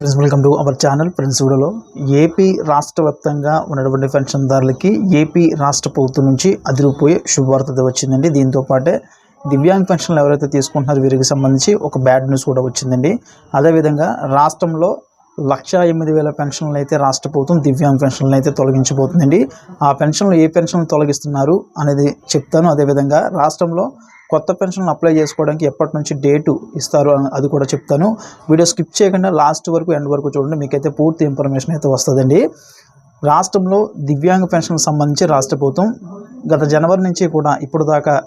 Friends welcome to our channel friends వీడియోలో AP రాష్ట్ర వ్యాప్తంగా ఉన్నటువంటి పెన్షన్దారులకి ఏపీ రాష్ట్ర ప్రభుత్వం నుంచి అదిరిపోయే శుభవార్త వచ్చిందండి. దీంతో పాటే దివ్యాంగ్ పెన్షన్లు ఎవరైతే తీసుకుంటున్నారో వీరికి సంబంధించి ఒక బ్యాడ్ న్యూస్ కూడా వచ్చిందండి. అదేవిధంగా రాష్ట్రంలో లక్ష ఎనిమిది వేల పెన్షన్లు అయితే రాష్ట్ర ప్రభుత్వం దివ్యాంగ్ పెన్షన్లు అయితే తొలగించబోతుందండి. ఆ పెన్షన్లు ఏ పెన్షన్లు తొలగిస్తున్నారు అనేది చెప్తాను. అదేవిధంగా రాష్ట్రంలో కొత్త పెన్షన్లు అప్లై చేసుకోవడానికి ఎప్పటి నుంచి డేటు ఇస్తారు అని- అది కూడా చెప్తాను. వీడియో స్కిప్ చేయకుండా లాస్ట్ వరకు ఎండ్ వరకు చూడండి. మీకైతే పూర్తి ఇన్ఫర్మేషన్ అయితే వస్తుందండి. రాష్ట్రంలో దివ్యాంగ పెన్షన్ సంబంధించి రాష్ట్ర ప్రభుత్వం గత జనవరి నుంచి కూడా ఇప్పుడు దాకా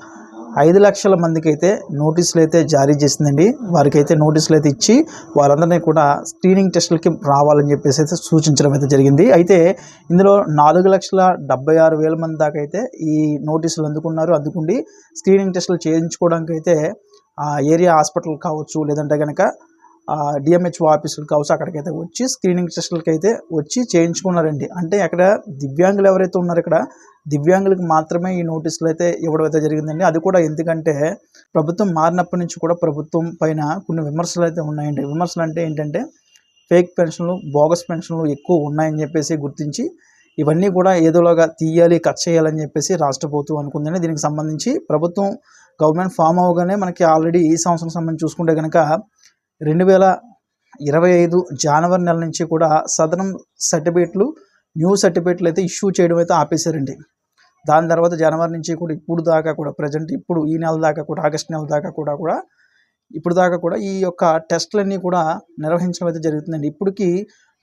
ఐదు లక్షల మందికి అయితే నోటీసులు అయితే జారీ చేసిందండి. వారికైతే నోటీసులు అయితే ఇచ్చి వారందరినీ కూడా స్క్రీనింగ్ టెస్టులకి రావాలని చెప్పేసి అయితే సూచించడం అయితే జరిగింది. అయితే ఇందులో నాలుగు లక్షల డెబ్బై ఆరు వేల మంది దాకా అయితే ఈ నోటీసులు అందుకున్నారు. అందుకుండి స్క్రీనింగ్ టెస్టులు చేయించుకోవడానికి అయితే ఆ ఏరియా హాస్పిటల్ కావచ్చు లేదంటే కనుక డిఎంహెచ్ఓ ఆఫీసులు కావచ్చు అక్కడికైతే వచ్చి స్క్రీనింగ్ టెస్టులకి అయితే వచ్చి చేయించుకున్నారండి. అంటే అక్కడ దివ్యాంగులు ఎవరైతే ఉన్నారో ఇక్కడ దివ్యాంగులకు మాత్రమే ఈ నోటీసులు అయితే ఇవ్వడం అయితే జరిగిందండి. అది కూడా ఎందుకంటే ప్రభుత్వం మారినప్పటి నుంచి కూడా ప్రభుత్వం పైన కొన్ని విమర్శలు అయితే ఉన్నాయండి. విమర్శలు అంటే ఏంటంటే ఫేక్ పెన్షన్లు బోగస్ పెన్షన్లు ఎక్కువ ఉన్నాయని చెప్పేసి గుర్తించి ఇవన్నీ కూడా ఏదోలాగా తీయాలి కట్ చేయాలని చెప్పేసి రాష్ట్ర ప్రభుత్వం అనుకుందని దీనికి సంబంధించి ప్రభుత్వం గవర్నమెంట్ ఫామ్ అవగానే మనకి ఆల్రెడీ ఈ సంవత్సరం సంబంధించి చూసుకుంటే కనుక రెండు వేల ఇరవై ఐదు జనవరి నెల నుంచి కూడా సదరం సర్టిఫికేట్లు న్యూ సర్టిఫికేట్లు అయితే ఇష్యూ చేయడం అయితే ఆపేశారండి. దాని తర్వాత జనవరి నుంచి కూడా ఇప్పుడు దాకా కూడా ప్రజెంట్ ఇప్పుడు ఈ నెల దాకా కూడా ఆగస్ట్ నెల దాకా కూడా కూడా ఇప్పుడు దాకా కూడా ఈ యొక్క టెస్టులన్నీ కూడా నిర్వహించడం అయితే జరుగుతుందండి. ఇప్పటికి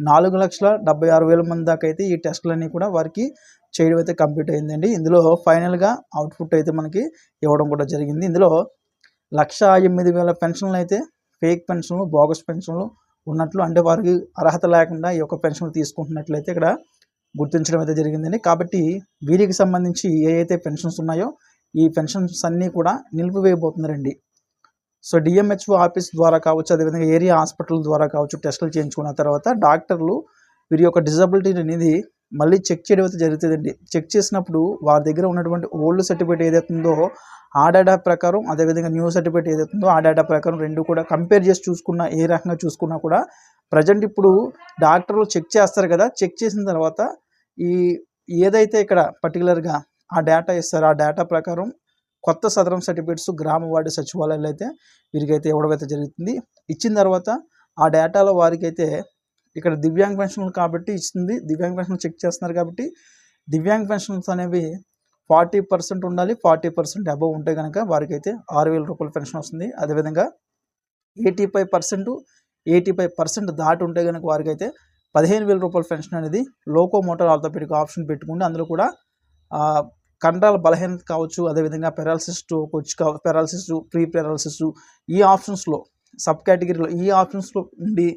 నాలుగు లక్షల డెబ్బై ఆరు వేల మంది దాకా అయితే ఈ టెస్టులన్నీ కూడా వారికి చేయడం అయితే కంప్లీట్ అయిందండి. ఇందులో ఫైనల్గా అవుట్పుట్ అయితే మనకి ఇవ్వడం కూడా జరిగింది. ఇందులో లక్ష ఎనిమిది వేల పెన్షన్లు అయితే ఫేక్ పెన్షన్లు బోగస్ పెన్షన్లు ఉన్నట్లు అంటే వారికి అర్హత లేకుండా ఈ యొక్క పెన్షన్లు తీసుకుంటున్నట్లయితే ఇక్కడ గుర్తించడం అయితే జరిగిందండి. కాబట్టి వీరికి సంబంధించి ఏ పెన్షన్స్ ఉన్నాయో ఈ పెన్షన్స్ అన్నీ కూడా నిలిపివేయబోతున్నారండి. సో డిఎంహెచ్ఓ ఆఫీస్ ద్వారా కావచ్చు అదేవిధంగా ఏరియా హాస్పిటల్ ద్వారా కావచ్చు టెస్టులు చేయించుకున్న తర్వాత డాక్టర్లు వీరి యొక్క డిజబిలిటీ అనేది మళ్ళీ చెక్ చేయడం అయితే జరుగుతుందండి. చెక్ చేసినప్పుడు వారి దగ్గర ఉన్నటువంటి ఓల్డ్ సర్టిఫికేట్ ఏదైతే ఉందో ఆ డేటా ప్రకారం అదేవిధంగా న్యూ సర్టిఫికేట్ ఏదైతే ఆ డేటా ప్రకారం రెండు కూడా కంపేర్ చేసి చూసుకున్న ఏ రకంగా చూసుకున్నా కూడా ప్రజెంట్ ఇప్పుడు డాక్టర్లు చెక్ చేస్తారు కదా చెక్ చేసిన తర్వాత ఈ ఏదైతే ఇక్కడ పర్టికులర్గా ఆ డేటా ఇస్తారో ఆ డేటా ప్రకారం కొత్త సదరం సర్టిఫికేట్స్ గ్రామ వార్డు సచివాలయాలు అయితే వీరికైతే ఇవ్వడమైతే జరుగుతుంది. ఇచ్చిన తర్వాత ఆ డేటాలో వారికైతే ఇక్కడ దివ్యాంగ్ పెన్షన్లు కాబట్టి ఇస్తుంది. దివ్యాంగ్ పెన్షన్ చెక్ చేస్తున్నారు కాబట్టి దివ్యాంగ్ పెన్షన్స్ అనేవి ఫార్టీ పర్సెంట్ ఉండాలి ఫార్టీ పర్సెంట్ అబవ్ ఉంటే కనుక వారికైతే ఆరు వేల రూపాయల పెన్షన్ వస్తుంది. అదేవిధంగా eighty five percent eighty five percent దాటి ఉంటే కనుక వారికైతే పదిహేను వేల రూపాయల పెన్షన్ అనేది లోకో మోటార్ ఆర్థోపెడిక్ ఆప్షన్ పెట్టుకుంటే అందులో కూడా కండరాల బలహీనత కావచ్చు అదేవిధంగా పెరాలసిస్ వచ్చి పెరాలసిస్ ప్రీ పెరాలసిస్ ఈ ఆప్షన్స్లో సబ్ కేటగిరీలో ఈ ఆప్షన్స్లో ఉండి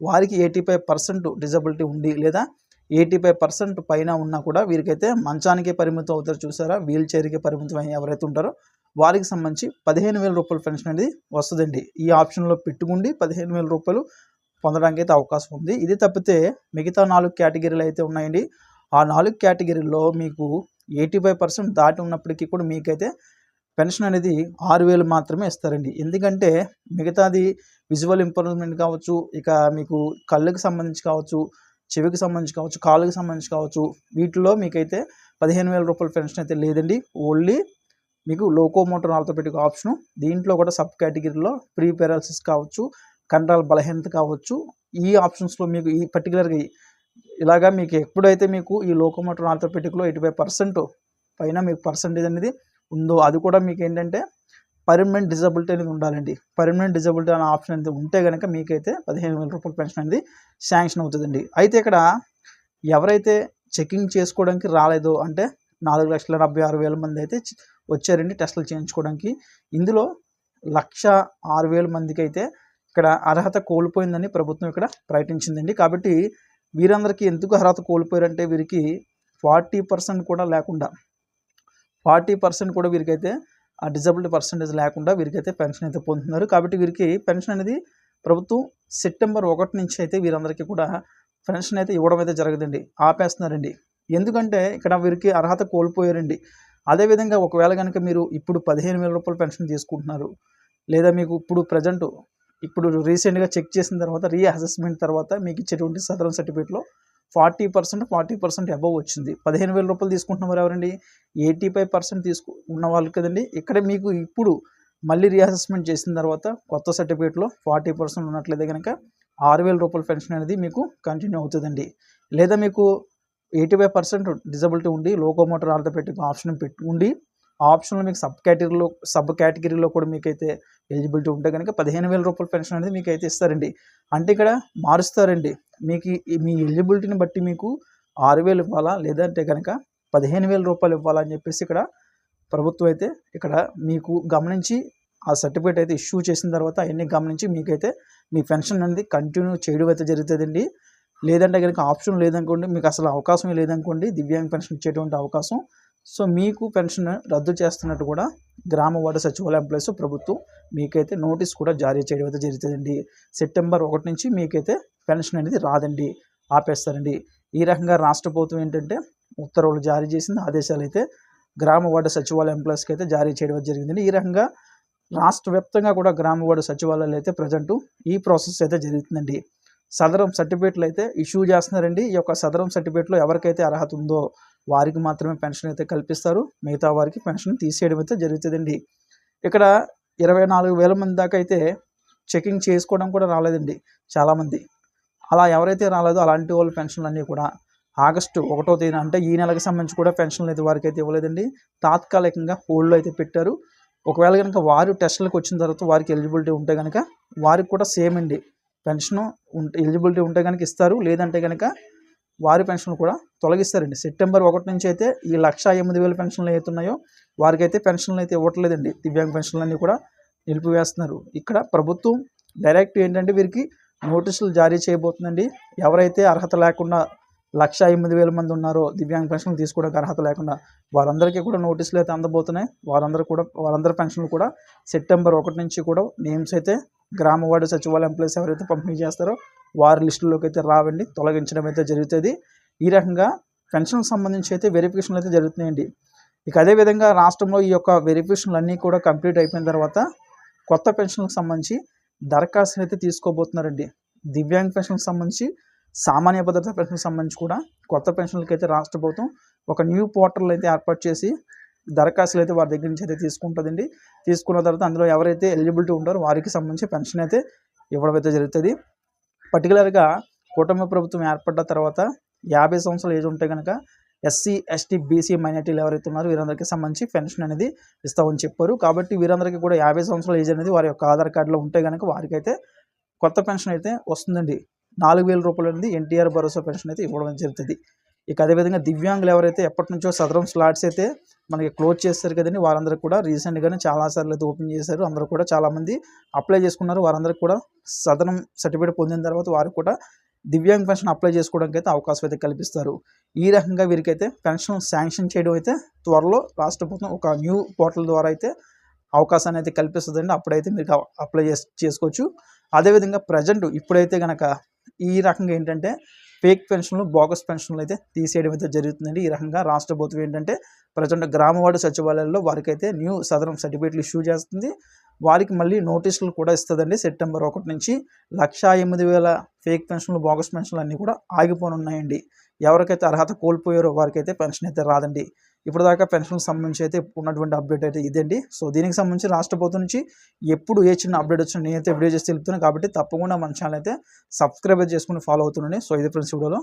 వారికి ఎయిటీ ఫైవ్ పర్సెంట్ డిజబిలిటీ ఉండి లేదా ఎయిటీ ఫైవ్ పర్సెంట్ పైన ఉన్నా కూడా వీరికైతే మంచానికే పరిమితం అవుతారు చూసారా వీల్ చైర్కి పరిమితం అయ్యి ఎవరైతే ఉంటారో వారికి సంబంధించి పదిహేను వేల రూపాయల పెన్షన్ అనేది వస్తుందండి. ఈ ఆప్షన్లో పెట్టుకుండి పదిహేను వేల రూపాయలు పొందడానికి అయితే అవకాశం ఉంది. ఇది తప్పితే మిగతా నాలుగు కేటగిరీలు అయితే ఉన్నాయండి. ఆ నాలుగు కేటగిరీల్లో మీకు ఎయిటీ ఫైవ్ పర్సెంట్ దాటి ఉన్నప్పటికీ కూడా మీకైతే పెన్షన్ అనేది ఆరు వేలు మాత్రమే ఇస్తారండి. ఎందుకంటే మిగతాది విజువల్ ఇంప్రూవ్మెంట్ కావచ్చు ఇక మీకు కళ్ళకి సంబంధించి కావచ్చు చెవికి సంబంధించి కావచ్చు కాళ్ళకి సంబంధించి కావచ్చు వీటిలో మీకైతే పదిహేను వేల రూపాయల పెన్షన్ అయితే లేదండి. ఓన్లీ మీకు లోకోమోటర్ ఆర్థోపెటిక్ ఆప్షను. దీంట్లో కూడా సబ్ కేటగిరీలో ప్రీ పెరాలసిస్ కావచ్చు కండరాల బలహీనత కావచ్చు ఈ ఆప్షన్స్లో మీకు ఈ పర్టికులర్గా ఇలాగా మీకు ఎప్పుడైతే మీకు ఈ లోకోమోటర్ ఆర్థోపెటిక్లో ఎయిటీ ఫైవ్ పర్సెంట్ పైన మీకు పర్సంటేజ్ అనేది ఉందో అది కూడా మీకు ఏంటంటే పర్మనెంట్ డిజబిలిటీ అనేది ఉండాలండి. పర్మనెంట్ డిజబిలిటీ అనే ఆప్షన్ అనేది ఉంటే కనుక మీకైతే పదిహేను వేల రూపాయల పెన్షన్ అనేది శాంక్షన్ అవుతుందండి. అయితే ఇక్కడ ఎవరైతే చెకింగ్ చేసుకోవడానికి రాలేదో అంటే నాలుగు లక్షల డెబ్బై ఆరు వేల మంది అయితే వచ్చారండి టెస్టులు చేయించుకోవడానికి. ఇందులో లక్ష ఆరు వేల మందికి అయితే ఇక్కడ అర్హత కోల్పోయిందని ప్రభుత్వం ఇక్కడ ప్రకటించిందండి. కాబట్టి వీరందరికీ ఎందుకు అర్హత కోల్పోయారంటే వీరికి ఫార్టీ పర్సెంట్ కూడా లేకుండా ఫార్టీ పర్సెంట్ కూడా వీరికైతే ఆ డిజబిలిటీ పర్సంటేజ్ లేకుండా వీరికైతే పెన్షన్ అయితే పొందుతున్నారు. కాబట్టి వీరికి పెన్షన్ అనేది ప్రభుత్వం సెప్టెంబర్ ఒకటి నుంచి అయితే వీరందరికీ కూడా పెన్షన్ అయితే ఇవ్వడం అయితే జరగదండి. ఆపేస్తున్నారండి. ఎందుకంటే ఇక్కడ వీరికి అర్హత కోల్పోయారండి. అదేవిధంగా ఒకవేళ కనుక మీరు ఇప్పుడు పదిహేను వేల రూపాయలు పెన్షన్ తీసుకుంటున్నారు లేదా మీకు ఇప్పుడు ప్రజెంట్ ఇప్పుడు రీసెంట్గా చెక్ చేసిన తర్వాత రీఅసెస్మెంట్ తర్వాత మీకు ఇచ్చేటువంటి సదరం సర్టిఫికేట్లో forty percent forty percent above వచ్చింది. పదిహేను వేల రూపాయలు తీసుకుంటున్నారు ఎవరండి? ఎయిటీ ఫైవ్ పర్సెంట్ తీసుకు ఉన్న వాళ్ళు కదండి. ఇక్కడ మీకు ఇప్పుడు మళ్ళీ రీఅసెస్మెంట్ చేసిన తర్వాత కొత్త సర్టిఫికేట్లో ఫార్టీ పర్సెంట్ ఉన్నట్లయితే కనుక ఆరు వేల రూపాయల పెన్షన్ అనేది మీకు కంటిన్యూ అవుతుందండి. లేదా మీకు ఎయిటీ ఫైవ్ పర్సెంట్ డిజబిలిటీ ఉండి లోకోమోటర్ ఆర్థోపెటిక్ ఆప్షన్ పెట్టి ఉండి ఆప్షన్లో మీకు సబ్ కేటగిరీలో సబ్ కేటగిరీలో కూడా మీకైతే ఎలిజిబిలిటీ ఉంటే కనుక పదిహేను వేల రూపాయల పెన్షన్ అనేది మీకు అయితే ఇస్తారండి. అంటే ఇక్కడ మారుస్తారండి. మీకు మీ ఎలిజిబిలిటీని బట్టి మీకు ఆరు వేలు ఇవ్వాలా? లేదంటే కనుక పదిహేను వేల రూపాయలు ఇవ్వాలా అని చెప్పేసి ఇక్కడ ప్రభుత్వం అయితే ఇక్కడ మీకు గమనించి ఆ సర్టిఫికేట్ అయితే ఇష్యూ చేసిన తర్వాత అవన్నీ గమనించి మీకైతే మీ పెన్షన్ అనేది కంటిన్యూ చేయడం అయితే జరుగుతుందండి. లేదంటే కనుక ఆప్షన్ లేదనుకోండి మీకు అసలు అవకాశం లేదనుకోండి దివ్యాంగ పెన్షన్ ఇచ్చేటువంటి అవకాశం సో మీకు పెన్షన్ రద్దు చేస్తున్నట్టు కూడా గ్రామ వార్డు సచివాలయ ఎంప్లాయీస్ ప్రభుత్వం మీకైతే నోటీస్ కూడా జారీ చేయడం అయితే జరుగుతుందండి. సెప్టెంబర్ ఒకటి నుంచి మీకైతే పెన్షన్ అనేది రాదండి ఆపేస్తారండి. ఈ రకంగా రాష్ట్ర ప్రభుత్వం ఏంటంటే ఉత్తర్వులు జారీ చేసింది ఆదేశాలు అయితే గ్రామ వార్డు సచివాలయ ఎంప్లాయీస్కి అయితే జారీ చేయడం జరిగిందండి. ఈ రకంగా రాష్ట్ర వ్యాప్తంగా కూడా గ్రామ వార్డు సచివాలయాలు అయితే ప్రజెంట్ ఈ ప్రాసెస్ అయితే జరుగుతుందండి. సదరం సర్టిఫికేట్లు అయితే ఇష్యూ చేస్తున్నారండి. ఈ యొక్క సదరం సర్టిఫికేట్లో ఎవరికైతే అర్హత ఉందో వారికి మాత్రమే పెన్షన్ అయితే కల్పిస్తారు. మిగతా వారికి పెన్షన్ తీసేయడం అయితే జరుగుతుందండి. ఇక్కడ ఇరవై నాలుగు వేల మంది దాకా అయితే చెకింగ్ చేసుకోవడం కూడా రాలేదండి చాలామంది. అలా ఎవరైతే రాలేదో అలాంటి వాళ్ళ పెన్షన్లు అన్నీ కూడా ఆగస్టు ఒకటో తేదీ అంటే ఈ నెలకు సంబంధించి కూడా పెన్షన్లు అయితే వారికి అయితే ఇవ్వలేదండి. తాత్కాలికంగా హోల్డ్లో అయితే పెట్టారు. ఒకవేళ కనుక వారు టెస్టులకు వచ్చిన తర్వాత వారికి ఎలిజిబిలిటీ ఉంటే కనుక వారికి కూడా సేమ్ అండి. పెన్షన్ ఉంటే ఎలిజిబిలిటీ ఉంటే కనుక ఇస్తారు. లేదంటే కనుక వారి పెన్షన్లు కూడా తొలగిస్తారండి. సెప్టెంబర్ ఒకటి నుంచి అయితే ఈ లక్ష ఎనిమిది వేల పెన్షన్లు అవుతున్నాయో వారికైతే పెన్షన్లు అయితే ఇవ్వట్లేదండి. దివ్యాంగ పెన్షన్లన్నీ కూడా నిలిపివేస్తున్నారు. ఇక్కడ ప్రభుత్వం డైరెక్ట్ ఏంటంటే వీరికి నోటీసులు జారీ చేయబోతుందండి. ఎవరైతే అర్హత లేకుండా లక్ష ఎనిమిది వేల మంది ఉన్నారో దివ్యాంగ పెన్షన్లు తీసుకోవడానికి అర్హత లేకుండా వారందరికీ కూడా నోటీసులు అయితే అందబోతున్నాయి. వారందరూ కూడా వారందరి పెన్షన్లు కూడా సెప్టెంబర్ ఒకటి నుంచి కూడా నేమ్స్ అయితే గ్రామ వార్డు సచివాలయం ఎంప్లాయీస్ ఎవరైతే పంపిణీ చేస్తారో వారి లిస్టులోకి అయితే రావండి. తొలగించడం అయితే జరుగుతుంది. ఈ రకంగా పెన్షన్కి సంబంధించి అయితే వెరిఫికేషన్లు అయితే జరుగుతున్నాయండి. ఇక అదేవిధంగా రాష్ట్రంలో ఈ యొక్క వెరిఫికేషన్లు అన్నీ కూడా కంప్లీట్ అయిపోయిన తర్వాత కొత్త పెన్షన్లకు సంబంధించి దరఖాస్తులు అయితే తీసుకోబోతున్నారండి. దివ్యాంగ పెన్షన్కి సంబంధించి సామాన్య భద్రత పెన్షన్కి సంబంధించి కూడా కొత్త పెన్షన్లకి అయితే రాష్ట్ర ప్రభుత్వం ఒక న్యూ పోర్టల్ అయితే ఏర్పాటు చేసి దరఖాస్తులు అయితే వారి దగ్గర నుంచి అయితే తీసుకుంటుందండి. తీసుకున్న తర్వాత అందులో ఎవరైతే ఎలిజిబిలిటీ ఉంటారో వారికి సంబంధించి పెన్షన్ అయితే ఇవ్వడం అయితే జరుగుతుంది. పర్టికులర్గా కూటమి ప్రభుత్వం ఏర్పడ్డ తర్వాత యాభై సంవత్సరాల ఏజ్ ఉంటే కనుక ఎస్సీ ఎస్టీ బీసీ మైనార్టీలు ఎవరైతే ఉన్నారో వీరందరికీ సంబంధించి పెన్షన్ అనేది ఇస్తామని చెప్పారు. కాబట్టి వీరందరికీ కూడా యాభై సంవత్సరాల ఏజ్ అనేది వారి యొక్క ఆధార్ కార్డులో ఉంటే కనుక వారికైతే కొత్త పెన్షన్ అయితే వస్తుందండి. నాలుగు వేల రూపాయలు అనేది ఎన్టీఆర్ భరోసా పెన్షన్ అయితే ఇవ్వడం జరుగుతుంది. ఇక అదేవిధంగా దివ్యాంగులు ఎవరైతే ఎప్పటి నుంచో సదరం స్లాట్స్ అయితే మనకి క్లోజ్ చేస్తారు కదండి. వారందరూ కూడా రీసెంట్గానే చాలాసార్లు అయితే ఓపెన్ చేశారు. అందరూ కూడా చాలామంది అప్లై చేసుకున్నారు. వారందరూ కూడా సదనం సర్టిఫికేట్ పొందిన తర్వాత వారు కూడా దివ్యాంగ్ పెన్షన్ అప్లై చేసుకోవడానికి అయితే అవకాశం అయితే కల్పిస్తారు. ఈ రకంగా వీరికైతే పెన్షన్ శాంక్షన్ చేయడం అయితే త్వరలో రాష్ట్ర ప్రభుత్వం ఒక న్యూ పోర్టల్ ద్వారా అయితే అవకాశాన్ని అయితే కల్పిస్తుందండి. అప్పుడైతే మీరు అప్లై చేసుకోవచ్చు. అదేవిధంగా ప్రజెంట్ ఇప్పుడైతే కనుక ఈ రకంగా ఏంటంటే ఫేక్ పెన్షన్లు బోగస్ పెన్షన్లు అయితే తీసేయడం అయితే జరుగుతుందండి. ఈ రకంగా రాష్ట్ర ప్రభుత్వం ఏంటంటే ప్రజెంట్ గ్రామవాడు సచివాలయాల్లో వారికైతే న్యూ సదరం సర్టిఫికేట్లు ఇష్యూ చేస్తుంది. వారికి మళ్ళీ నోటీసులు కూడా ఇస్తుందండి. సెప్టెంబర్ ఒకటి నుంచి లక్షా ఎనిమిది వేల ఫేక్ పెన్షన్లు బోగస్ పెన్షన్లు అన్నీ కూడా ఆగిపోనున్నాయండి. ఎవరికైతే అర్హత కోల్పోయారో వారికైతే పెన్షన్ అయితే రాదండి. ఇప్పుడు దాకా పెన్షన్కి సంబంధించి అయితే ఉన్నటువంటి అప్డేట్ అయితే ఇదండి. సో దీనికి సంబంధించి రాష్ట్ర ప్రభుత్వం నుంచి ఎప్పుడు ఏ చిన్న అప్డేట్ వచ్చినా నేనైతే వీడియో చేసి తెలుపుతున్నాను కాబట్టి తప్పకుండా మన ఛానల్ అయితే సబ్స్క్రైబ్ చేసుకుని ఫాలో అవుతున్నాను సో ఇది ఫ్రెండ్స్ వీడియోలో.